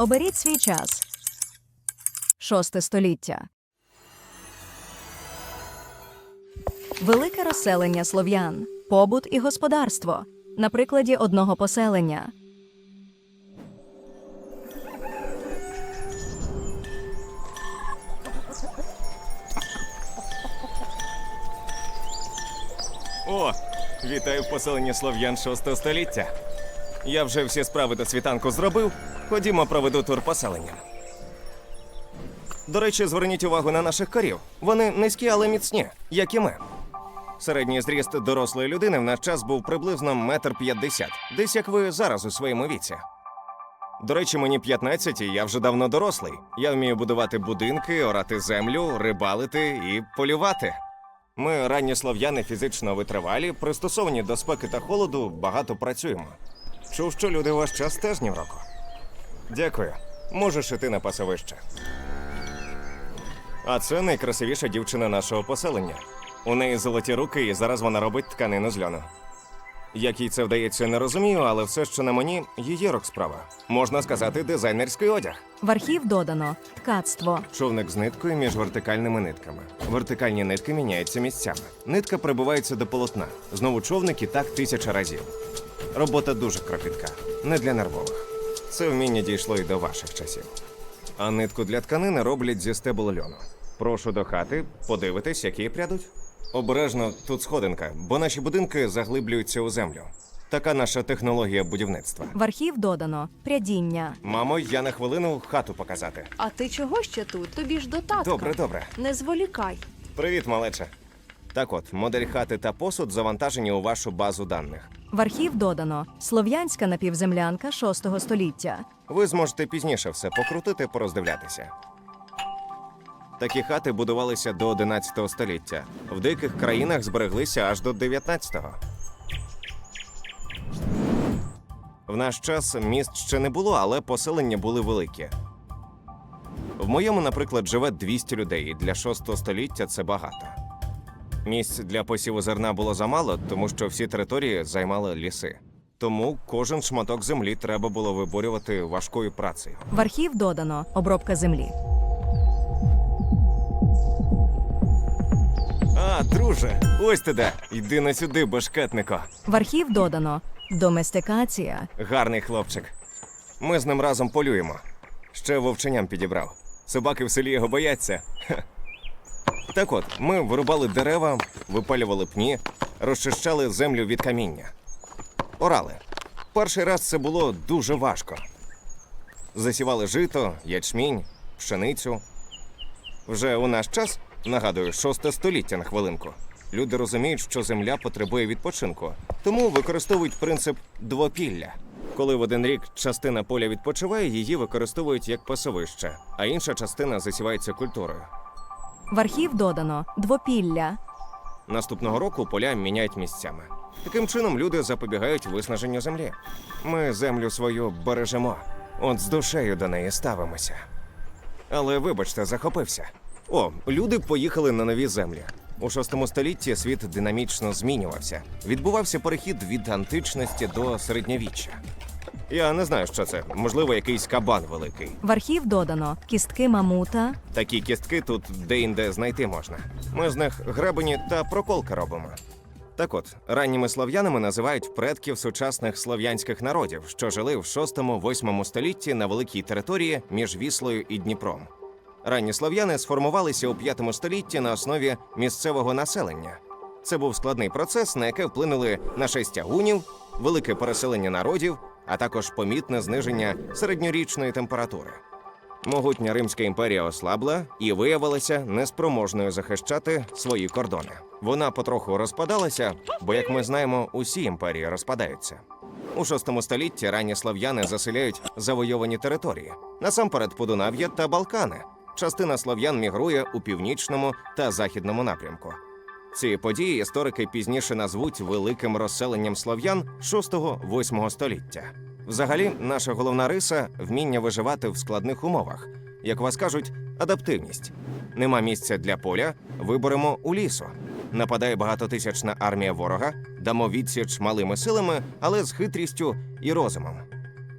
Оберіть свій час. Шосте століття. Велике розселення слов'ян, побут і господарство. На прикладі одного поселення. О, вітаю в поселенні слов'ян 6 століття. Я вже всі справи до світанку зробив. Ходімо, проведу тур поселенням. До речі, зверніть увагу на наших корів. Вони низькі, але міцні, як і ми. Середній зріст дорослої людини в наш час був приблизно метр п'ятдесят, десь як ви зараз у своєму віці. До речі, мені 15, і я вже давно дорослий. Я вмію будувати будинки, орати землю, рибалити і полювати. Ми ранні слов'яни фізично витривалі, пристосовані до спеки та холоду, багато працюємо. Чув, що люди у ваш час теж ні в року. Дякую. Можеш іти на пасовище. А це найкрасивіша дівчина нашого поселення. У неї золоті руки, і зараз вона робить тканину з льону. Як їй це вдається, не розумію, але все, що на мені, її рук справа. Можна сказати, дизайнерський одяг. В архів додано ткацтво. Човник з ниткою між вертикальними нитками. Вертикальні нитки міняються місцями. Нитка прибивається до полотна. Знову човник і так тисяча разів. Робота дуже кропітка, не для нервових. Це вміння дійшло і до ваших часів. А нитку для тканини роблять зі стебл льону. Прошу до хати, подивитись, які прядуть. Обережно тут сходинка, бо наші будинки заглиблюються у землю. Така наша технологія будівництва. В архів додано прядіння. Мамо, я на хвилину хату показати. А ти чого ще тут? Тобі ж до татка. Добре, добре. Не зволікай. Привіт, малече. Так от, модель хати та посуд завантажені у вашу базу даних. В архів додано слов'янська напівземлянка 6 століття. Ви зможете пізніше все покрутити, пороздивлятися. Такі хати будувалися до 11 століття. В деяких країнах збереглися аж до 19-го. В наш час міст ще не було, але поселення були великі. В моєму, наприклад, живе 200 людей, і для 6 століття це багато. Місць для посіву зерна було замало, тому що всі території займали ліси. Тому кожен шматок землі треба було виборювати важкою працею. В архів додано обробка землі. А, друже, ось ти де. Йди на сюди, бешкетнико. В архів додано доместикація. Гарний хлопчик. Ми з ним разом полюємо. Ще вовченям підібрав. Собаки в селі його бояться. Хе. Так от, ми вирубали дерева, випалювали пні, розчищали землю від каміння. Орали. Перший раз це було дуже важко. Засівали жито, ячмінь, пшеницю. Вже у наш час, нагадую, шосте століття на хвилинку. Люди розуміють, що земля потребує відпочинку, тому використовують принцип двопілля. Коли в один рік частина поля відпочиває, її використовують як пасовище, а інша частина засівається культурою. В архів додано двопілля. Наступного року поля міняють місцями. Таким чином люди запобігають виснаженню землі. Ми землю свою бережемо, от з душею до неї ставимося. Але вибачте, захопився. О, люди поїхали на нові землі. У шостому столітті світ динамічно змінювався. Відбувався перехід від античності до середньовіччя. Я не знаю, що це. Можливо, якийсь кабан великий. В архів додано кістки мамута. Такі кістки тут де-інде знайти можна. Ми з них гребені та проколки робимо. Так от, ранніми слов'янами називають предків сучасних слов'янських народів, що жили в 6-8 столітті на великій території між Віслою і Дніпром. Ранні слов'яни сформувалися у 5 столітті на основі місцевого населення. Це був складний процес, на який вплинули нашестя гунів, велике переселення народів, а також помітне зниження середньорічної температури. Могутня Римська імперія ослабла і виявилася неспроможною захищати свої кордони. Вона потроху розпадалася, бо, як ми знаємо, усі імперії розпадаються. У шостому столітті ранні слов'яни заселяють завойовані території, насамперед Подунав'я та Балкани. Частина слов'ян мігрує у північному та західному напрямку. Ці події історики пізніше назвуть великим розселенням слов'ян 6-8 століття. Взагалі, наша головна риса вміння виживати в складних умовах. Як вас кажуть, адаптивність. Нема місця для поля, виберемо у лісу. Нападає багатотисячна армія ворога, дамо відсіч малими силами, але з хитрістю і розумом.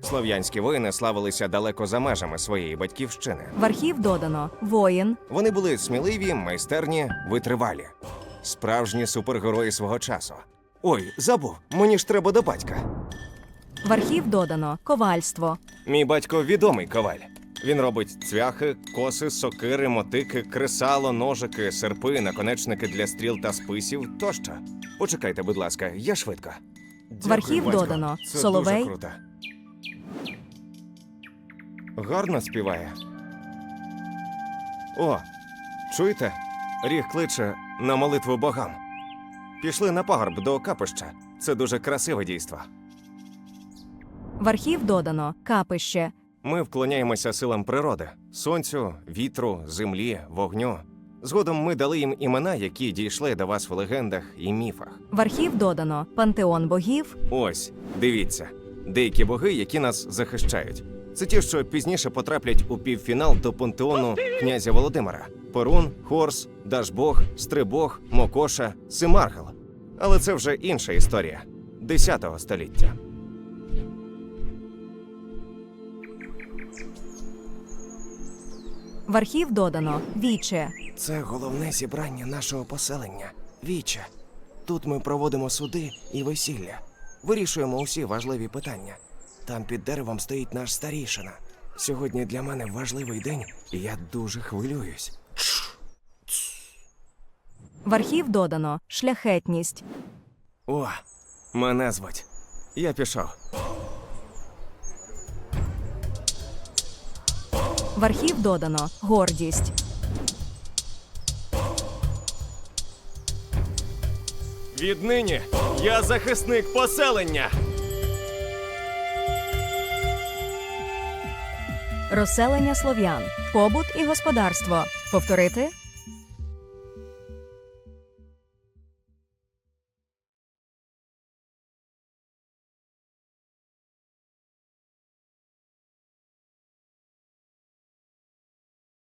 Слов'янські воїни славилися далеко за межами своєї батьківщини. В архів додано воїн, Вони були сміливі, майстерні, витривалі, справжні супергерої свого часу. Ой, забув, мені ж треба до батька. в архів додано ковальство, Мій батько відомий коваль. Він робить цвяхи, коси, сокири, мотики, кресало, ножики, серпи, наконечники для стріл та списів тощо. Почекайте, будь ласка, я швидко. Дякую, архів батько. додано Це Соловей. Дуже круто. Гарно співає. О, чуєте? Ріг кличе на молитву богам. Пішли на пагорб до капища. Це дуже красиве дійство. в архів додано капище, Ми вклоняємося силам природи: сонцю, вітру, землі, вогню. Згодом ми дали їм імена, які дійшли до вас в легендах і міфах. в архів додано пантеон богів, Ось, дивіться, деякі боги, які нас захищають. Це ті, що пізніше потраплять у півфінал до пантеону князя Володимира: Перун, Хорс, Дажбог, Стрибог, Мокоша, Симаргал. Але це вже інша історія 10 століття. в архів додано віче, Це головне зібрання нашого поселення. Віче. Тут ми проводимо суди і весілля. Вирішуємо усі важливі питання. Там під деревом стоїть наш старішина. Сьогодні для мене важливий день, і я дуже хвилююсь. В архів додано шляхетність, О, мене звуть. Я пішов. в архів додано гордість, Віднині я захисник поселення. Розселення слов'ян, побут і господарство. Повторити